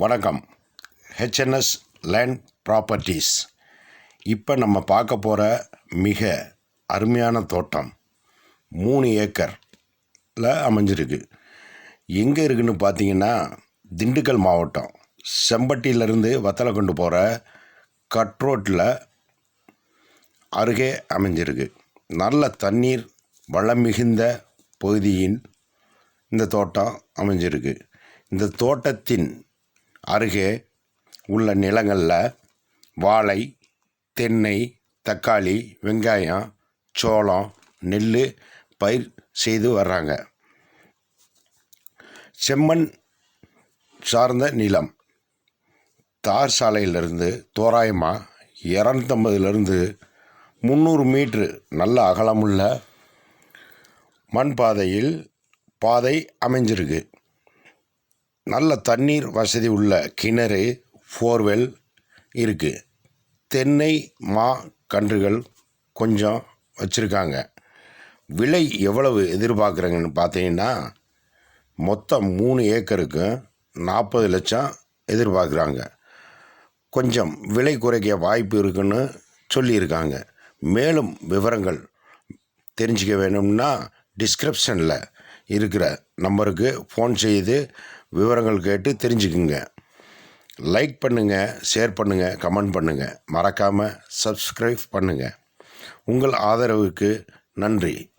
வணக்கம். HNS land properties இப்போ நம்ம பார்க்க போகிற மிக அருமையான தோட்டம் மூணு ஏக்கரில் அமைஞ்சிருக்கு. எங்கே இருக்குன்னு பார்த்தீங்கன்னா திண்டுக்கல் மாவட்டம். செம்பட்டியிலேருந்து வத்தலை கொண்டு போகிற கட்ரோட்டில் அருகே அமைஞ்சிருக்கு. நல்ல தண்ணீர் வளம் மிகுந்த பகுதியின் இந்த தோட்டம் அமைஞ்சிருக்கு. இந்த தோட்டத்தின் அருகே உள்ள நிலங்களில் வாழை தென்னை தக்காளி வெங்காயம் சோளம் நெல் பயிர் செய்து வர்றாங்க. செம்மண் சார்ந்த நிலம். தார் சாலையிலிருந்து தோராயமாக இரநூத்தம்பதுலேருந்து முந்நூறு மீட்ரு நல்ல அகலமுள்ள மண் பாதையில் பாதை அமைஞ்சிருக்கு. நல்ல தண்ணீர் வசதி உள்ள கிணறு ஃபோர்வெல் இருக்குது தென்னை மா கன்றுகள் கொஞ்சம் வச்சுருக்காங்க. விலை எவ்வளவு எதிர்பார்க்குறாங்கன்னு பார்த்தீங்கன்னா மொத்தம் மூணு ஏக்கருக்கு நாற்பது லட்சம் எதிர்பார்க்குறாங்க. கொஞ்சம் விலை குறைக்க வாய்ப்பு இருக்குன்னு சொல்லியிருக்காங்க. மேலும் விவரங்கள் தெரிஞ்சுக்க வேணும்னா டிஸ்கிரிப்ஷனில் இருக்கிற நம்பருக்கு ஃபோன் செய்து விவரங்கள் கேட்டு தெரிஞ்சுக்குங்க. லைக் பண்ணுங்கள் ஷேர் பண்ணுங்கள் கமெண்ட் பண்ணுங்கள் மறக்காமல் சப்ஸ்கிரைப் பண்ணுங்கள் உங்கள் ஆதரவுக்கு நன்றி.